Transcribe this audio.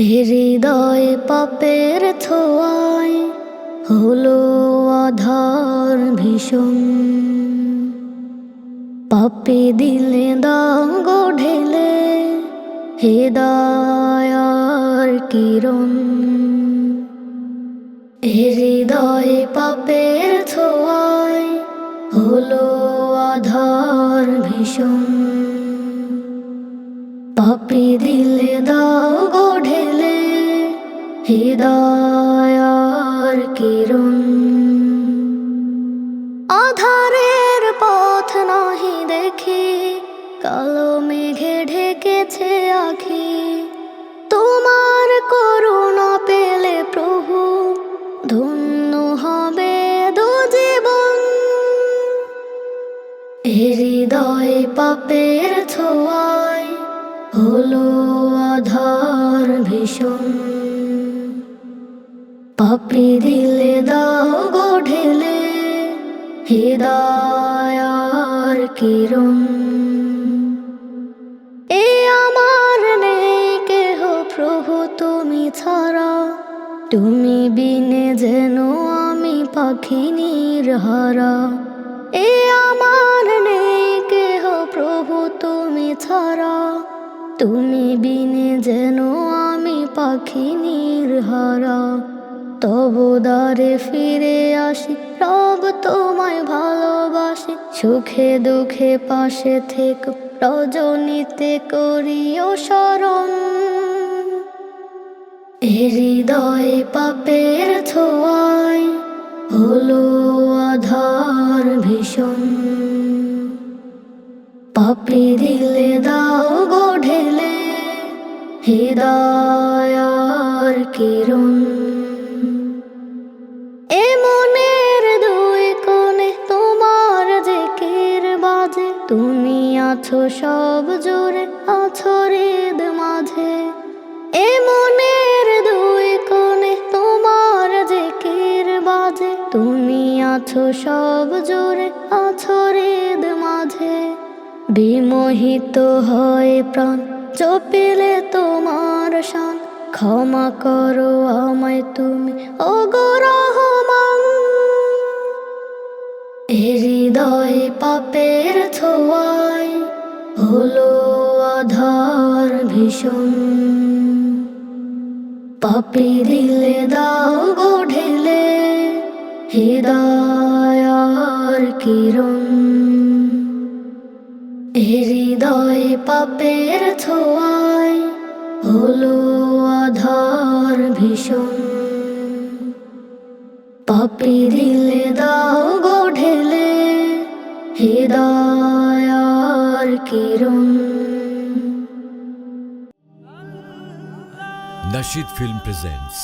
হৃদয় পাপের ছোঁয়ায় হলো আধার ভীষণ। পাপে দিলে দাঙ্গ ঢেলে হৃদয়ার কিরণ। হৃদয় পাপের ছোঁয়ায় হলো আধার ভীষণ। হৃদয়ার কিরণ। আধারের পথ নাহি দেখি, কালো মেঘে ঢেকেছে আখি। তোমার করুণা পেলে প্রভু, ধন্য হবে দু জীবন হৃদয় পাপের ছোঁয়ায় হলো আধার ভীষণ। পাপি দিলে দাও গো ঢেলে, হৃদয়ার কিরণ। এ আমার নেই কেহ প্রভু, তুমি ছাড়া, তুমি বিনে যেন আমি পাখি নির্হারা এ আমার নেই কেহ প্রভু, তুমি ছাড়া, তুমি বিনে যেন আমি পাখি নির্হারা তবদারে ফিরে আসি, রব তোমায় ভালোবাসি, সুখে দুঃখে পাশে থেকে, রজনীতে করিও স্মরণ হৃদয় পাপের ছোঁয়ায় হলো আধার ভীষণ। পাপি দিলে দাও গো ঢেলে হৃদয়ার কিরণ। আছো সব জোরে, আছো হৃদ মাঝে। এ মনের দুই কোণে তোমার জেকের বাজে। তুমি আছো সব জোরে, আছো হৃদ মাঝে। বিমোহিত হয় প্রাণ চপিলে তোমার শান। ক্ষমা করো আমায় তুমি ও রহমান। হৃদয় পাপের ছোঁয়ায় হলো আধার ভীষণ। পাপি দিলে দাও গো ঢেলে, হৃদয়ার কিরণ। হৃদয় পাপের ছোঁয়ায় হলো আধার ভীষণ। পাপি দিলে দাও গো ঢেলে, হৃদয়ার வாழ்கிறோம் Nashid Film presents